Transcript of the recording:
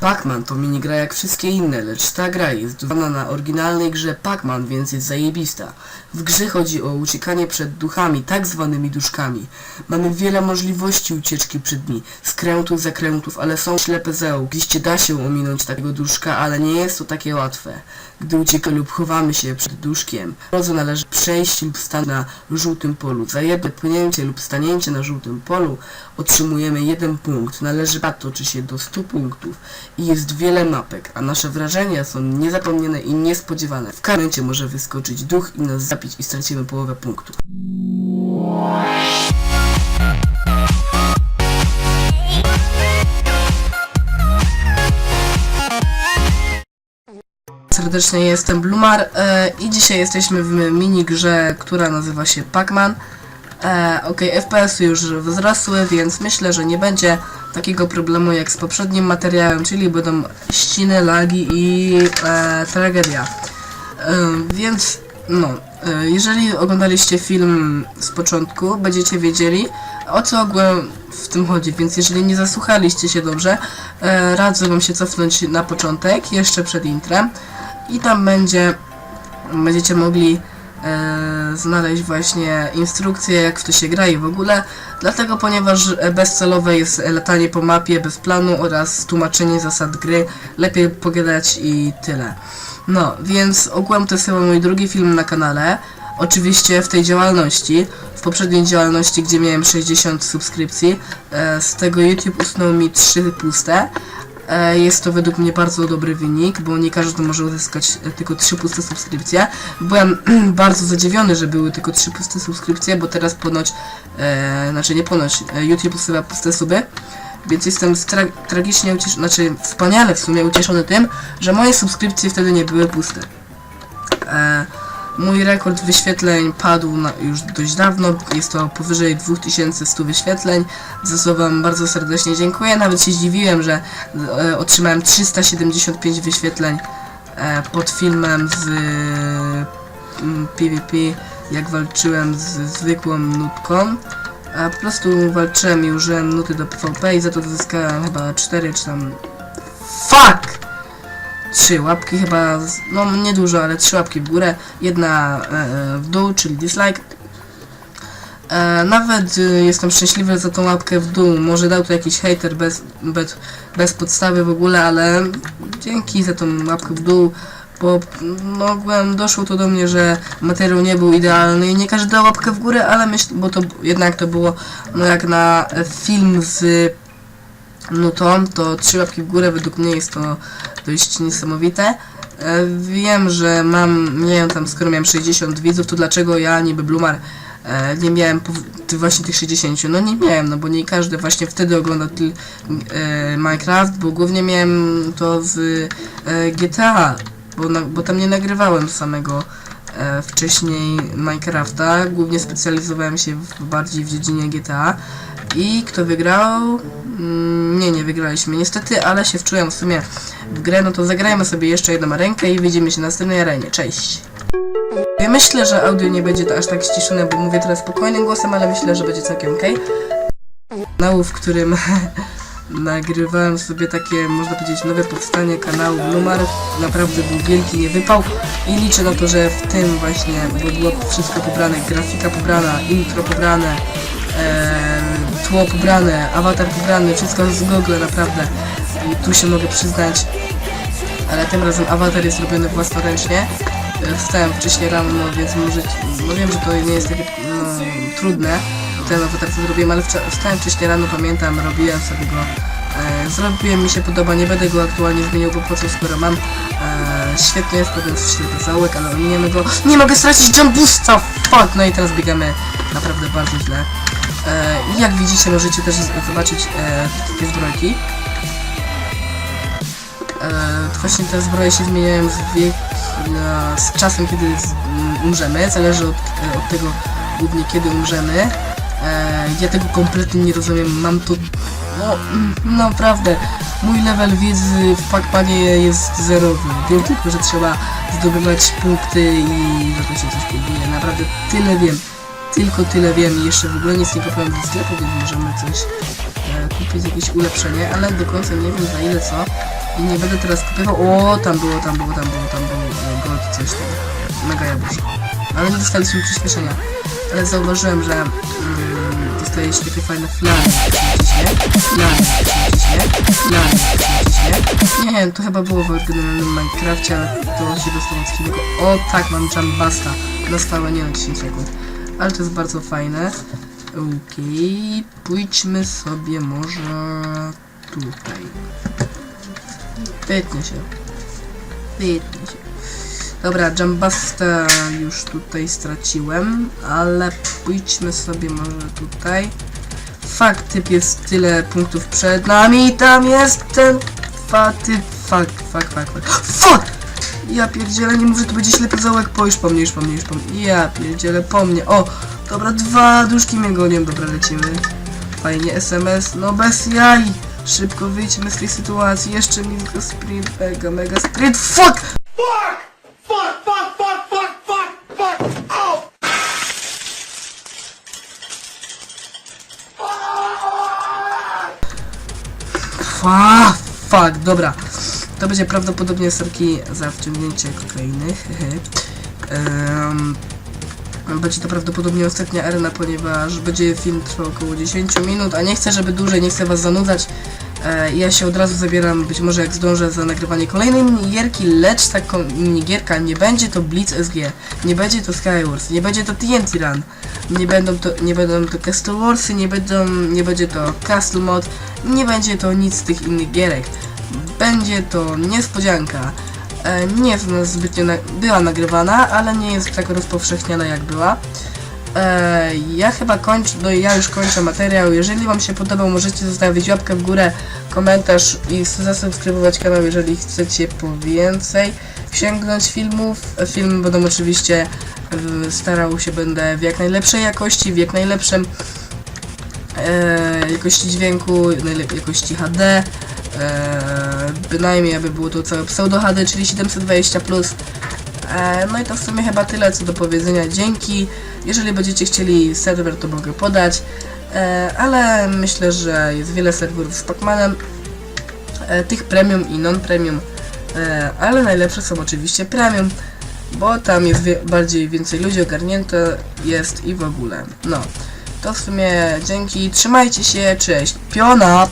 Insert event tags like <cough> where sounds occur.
Pac-Man to minigra jak wszystkie inne, lecz ta gra jest budowana na oryginalnej grze Pac-Man, więc jest zajebista. W grze chodzi o uciekanie przed duchami, tak zwanymi duszkami. Mamy wiele możliwości ucieczki przed nimi, skrętów, zakrętów, ale są ślepe zaułki. Oczywiście da się ominąć takiego duszka, ale nie jest to takie łatwe. Gdy uciekamy lub chowamy się przed duszkiem, drodze należy przejść lub stanąć na żółtym polu. Za jedno płynięcie lub stanięcie na żółtym polu otrzymujemy jeden punkt. Należy toczy się do 100 punktów i jest wiele mapek, a nasze wrażenia są niezapomniane i niespodziewane. W każdym momencie może wyskoczyć duch i nas zapić i stracimy połowę punktów. Serdecznie jestem Blumar e, i dzisiaj jesteśmy w minigrze, która nazywa się Pac-Man. E, ok, FPS-y już wzrosły, więc myślę, że nie będzie takiego problemu jak z poprzednim materiałem, czyli będą ściny, lagi i e, tragedia. E, więc no, e, jeżeli oglądaliście film z początku, będziecie wiedzieli o co ogółem w tym chodzi, więc jeżeli nie zasłuchaliście się dobrze, e, radzę wam się cofnąć na początek, jeszcze przed intrem i tam będzie, będziecie mogli e, znaleźć właśnie instrukcje jak w to się gra i w ogóle, dlatego ponieważ bezcelowe jest latanie po mapie bez planu oraz tłumaczenie zasad gry, lepiej pogadać i tyle. No, więc ogółem to jest chyba mój drugi film na kanale. Oczywiście w tej działalności, w poprzedniej działalności, gdzie miałem 60 subskrypcji, e, z tego YouTube usunął mi 3 puste. E, Jest to według mnie bardzo dobry wynik, bo nie każdy może uzyskać e, tylko 3 puste subskrypcje. Byłem <clears throat> bardzo zadziwiony, że były tylko 3 puste subskrypcje, bo teraz ponoć, e, znaczy nie ponoć, e, YouTube usuwa puste suby. Więc jestem tra tragicznie znaczy wspaniale w sumie ucieszony tym, że moje subskrypcje wtedy nie były puste. Mój rekord wyświetleń padł już dość dawno, jest to powyżej 2100 wyświetleń, za co wam bardzo serdecznie dziękuję, nawet się zdziwiłem, że e, otrzymałem 375 wyświetleń e, pod filmem z mm, PvP, jak walczyłem z zwykłą nutką. A po prostu walczyłem i użyłem nuty do PvP i za to zyskałem chyba 4 czy tam... FUCK! Trzy łapki chyba, z- no niedużo, ale trzy łapki w górę, jedna e, w dół, czyli dislike. E, nawet e, jestem szczęśliwy za tą łapkę w dół, może dał to jakiś hater bez, bez, bez podstawy w ogóle, ale dzięki za tą łapkę w dół, bo no doszło to do mnie, że materiał nie był idealny i nie każdy dał łapkę w górę, ale myślę, bo to jednak to było no jak na e, film z nutą, to trzy łapki w górę według mnie jest to dość niesamowite. E, Wiem, że mam, wiem tam skoro miałem 60 widzów, to dlaczego ja niby Blumar e, nie miałem właśnie tych 60? No nie miałem, no bo nie każdy właśnie wtedy oglądał e, Minecraft, bo głównie miałem to e, GTA, bo, bo tam nie nagrywałem samego wcześniej Minecrafta, głównie specjalizowałem się w, bardziej w dziedzinie GTA. I kto wygrał? Mm, wygraliśmy niestety, ale się wczułem w sumie w grę, no to zagrajmy sobie jeszcze jedną rękę i widzimy się na następnej arenie. Cześć! Ja myślę, że audio nie będzie to aż tak ściszone, bo mówię teraz spokojnym głosem, ale myślę, że będzie całkiem ok. Kanału, w którym <laughs> nagrywałem sobie takie, można powiedzieć, nowe powstanie kanału Blumar. Naprawdę był wielki niewypał i liczę na to, że w tym właśnie, bo było wszystko pobrane, grafika pobrana, intro pobrane, e, tło pobrane, awatar pobrany, wszystko z Google naprawdę. I tu się mogę przyznać, ale tym razem awatar jest robiony własnoręcznie. E, Wstałem wcześniej rano, no więc może, no wiem, że to nie jest takie no, trudne, ten awatar co zrobiłem, ale wstałem wcześniej rano, pamiętam, robiłem sobie go. E, zrobiłem, mi się podoba, nie będę go aktualnie zmieniał, bo po co skoro mam. E, świetnie jest to, więc świetny zaułek, ale ominiemy go. Nie mogę stracić jump boosta! Fuck! No i teraz biegamy naprawdę bardzo źle. E, jak widzicie, możecie też zobaczyć e, takie zbrojki. E, właśnie te zbroje się zmieniają z, wiek, z czasem, kiedy z, m, umrzemy. Zależy od, e, od tego głównie, kiedy umrzemy. E, ja tego kompletnie nie rozumiem. Mam to... No, mm, naprawdę. Mój level wiedzy w Pac-Manie jest zerowy. Wiem tylko, że trzeba zdobywać punkty i za to się coś próbuje. Naprawdę tyle wiem. Tylko tyle wiem i jeszcze w ogóle nic nie kupiłem ze sklepu, więc możemy coś e, kupić, jakieś ulepszenie, ale do końca nie wiem za ile co. I nie będę teraz kupował. O, tam było, tam było, tam było, tam było. e, Gold coś tam. Mega jabłuszko. Ale nie dostaliśmy przyspieszenia. Ale zauważyłem, że mm, dostaje się takie fajne flany, nie? Flany, nie? Flany, nie? Nie, to chyba było w oryginalnym Minecrafcie, ale to się dostało z chwilego. O tak, mam Jambasta. Na stałe, nie na 10 sekund. Ale to jest bardzo fajne. Okej, pójdźmy sobie może tutaj. Pytnie się. Pytnie się. Dobra, Jambasta już tutaj straciłem, ale pójdźmy sobie może tutaj. Fakt, typ jest tyle punktów przed nami, tam jest ten faty, fuck, fuck, fuck, fuck, fuck! Ja pierdzielę, nie mówię, to będzie ślepy zaułek, po już po mnie, już po mnie, już po mnie, ja pierdzielę, po mnie, o, dobra, dwa duszki mnie gonią, dobra, lecimy. Fajnie, SMS, no bez jaj, szybko wyjdźmy z tej sytuacji, jeszcze mega sprint, mega, mega sprint, fuck! Fuck! Fuck, fuck, fuck, fuck, fuck, fuck! Oh! Fa, fuck, dobra. To będzie prawdopodobnie sorki za wciągnięcie kokainy. <laughs> Em, będzie to prawdopodobnie ostatnia arena, ponieważ będzie film trwał około 10 minut, a nie chcę, żeby dłużej, nie chcę was zanudzać. E, ja się od razu zabieram, być może jak zdążę, za nagrywanie kolejnej minigierki, lecz taką minigierka nie będzie to Blitz SG, nie będzie to Skywars, nie będzie to TNT Run, nie będą to, nie będą to Castle Warsy, nie będą, nie będzie to Castle Mod, nie będzie to nic z tych innych gierek. Będzie to niespodzianka. E, nie jest ona zbytnio na, była nagrywana, ale nie jest tak rozpowszechniana jak była. E, ja chyba kończę, no ja już kończę materiał. Jeżeli Wam się podobał, możecie zostawić łapkę w górę, komentarz i zasubskrybować kanał, jeżeli chcecie po więcej sięgnąć filmów. Filmy będą oczywiście starał się będę w jak najlepszej jakości, w jak najlepszym e, jakości dźwięku, jakości HD. E, bynajmniej aby było to całe pseudo HD, czyli 720 plus. E, no i to w sumie chyba tyle co do powiedzenia. Dzięki. Jeżeli będziecie chcieli serwer, to mogę podać. E, ale myślę, że jest wiele serwerów z Pacmanem. Tych premium i non-premium. Ale najlepsze są oczywiście premium. Bo tam jest bardziej więcej ludzi ogarnięte jest i w ogóle. No. To w sumie dzięki. Trzymajcie się. Cześć. Piona!